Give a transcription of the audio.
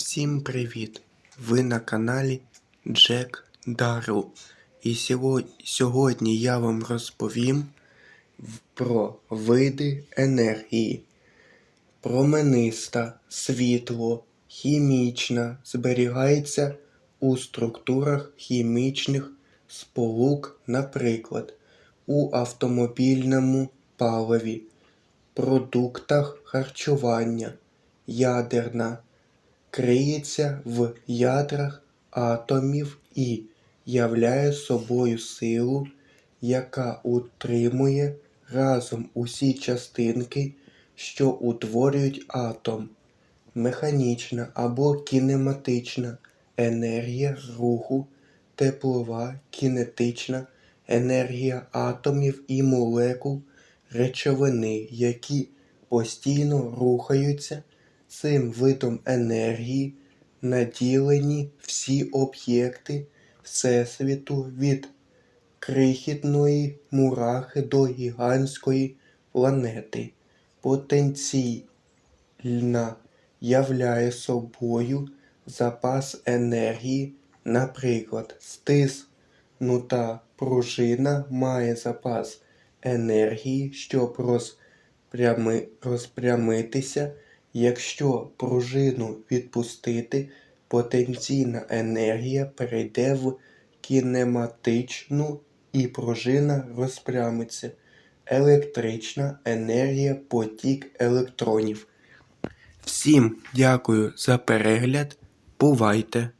Всім привіт! Ви на каналі Джек Дару. І сьогодні я вам розповім про види енергії. Промениста, світло, хімічна зберігається у структурах хімічних сполук, наприклад, у автомобільному паливі, продуктах харчування, ядерна криється в ядрах атомів і являє собою силу, яка утримує разом усі частинки, що утворюють атом. Механічна або кінематична енергія руху, теплова, кінетична енергія атомів і молекул речовини, які постійно рухаються Цим видом енергії наділені всі об'єкти Всесвіту від крихітної мурахи до гігантської планети. Потенційна являє собою запас енергії, наприклад, стиснута пружина має запас енергії, щоб розпрями... розпрямитися. Якщо пружину відпустити, потенційна енергія перейде в кінематичну і пружина розпрямиться. Електрична енергія потік електронів. Всім дякую за перегляд. Бувайте!